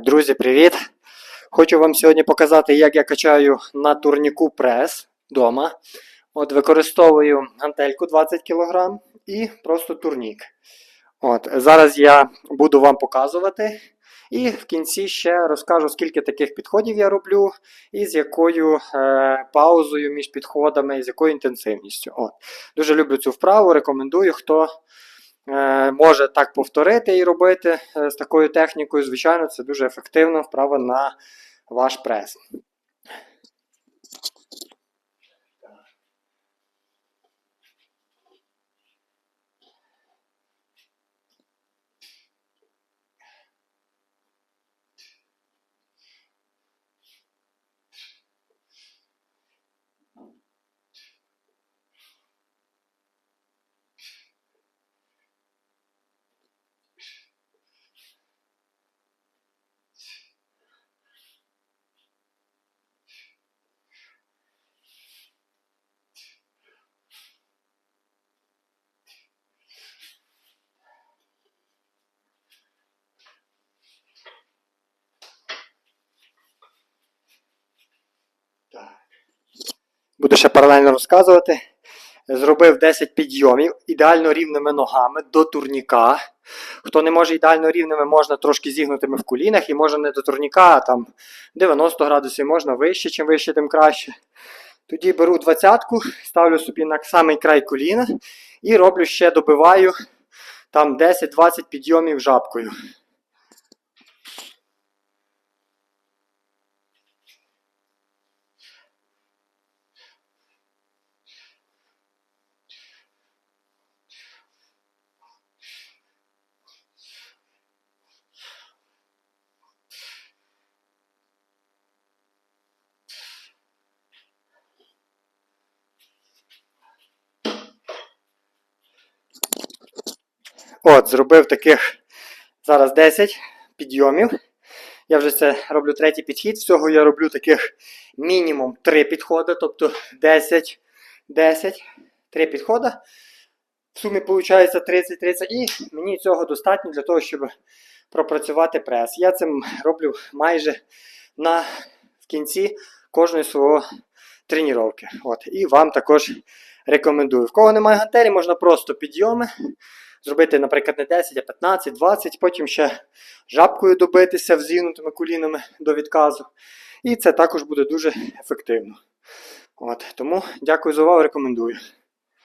Друзі, привіт! Хочу вам сьогодні показати, як я качаю на турніку прес вдома. От використовую гантельку 20 кг і просто турнік. От, зараз я буду вам показувати. І в кінці ще розкажу, скільки таких підходів я роблю, і з якою е, паузою між підходами, і з якою інтенсивністю. От. Дуже люблю цю вправу, рекомендую, хто може так повторити і робити е, з такою технікою. Звичайно, це дуже ефективна вправа на ваш прес. Буду ще паралельно розказувати. Зробив 10 підйомів ідеально рівними ногами до турніка. Хто не може ідеально рівними, можна трошки зігнутими в колінах, і може не до турніка, а там 90 градусів можна вище, чим вище, тим краще. Тоді беру двадцятку, ставлю собі на самий край коліна і роблю ще добиваю там 10-20 підйомів жабкою. От, зробив таких зараз 10 підйомів. Я вже це роблю третій підхід. Всього я роблю таких мінімум 3 підходи, тобто 10, 10, 3 підходи. В сумі виходить 30-30 і мені цього достатньо для того, щоб пропрацювати прес. Я це роблю майже на в кінці кожної свого тренування. І вам також рекомендую. В кого немає гантелі, можна просто підйоми зробити, наприклад, не 10, а 15, 20, потім ще жабкою добитися взігнутими колінами до відказу. І це також буде дуже ефективно. От, Тому дякую за увагу, рекомендую.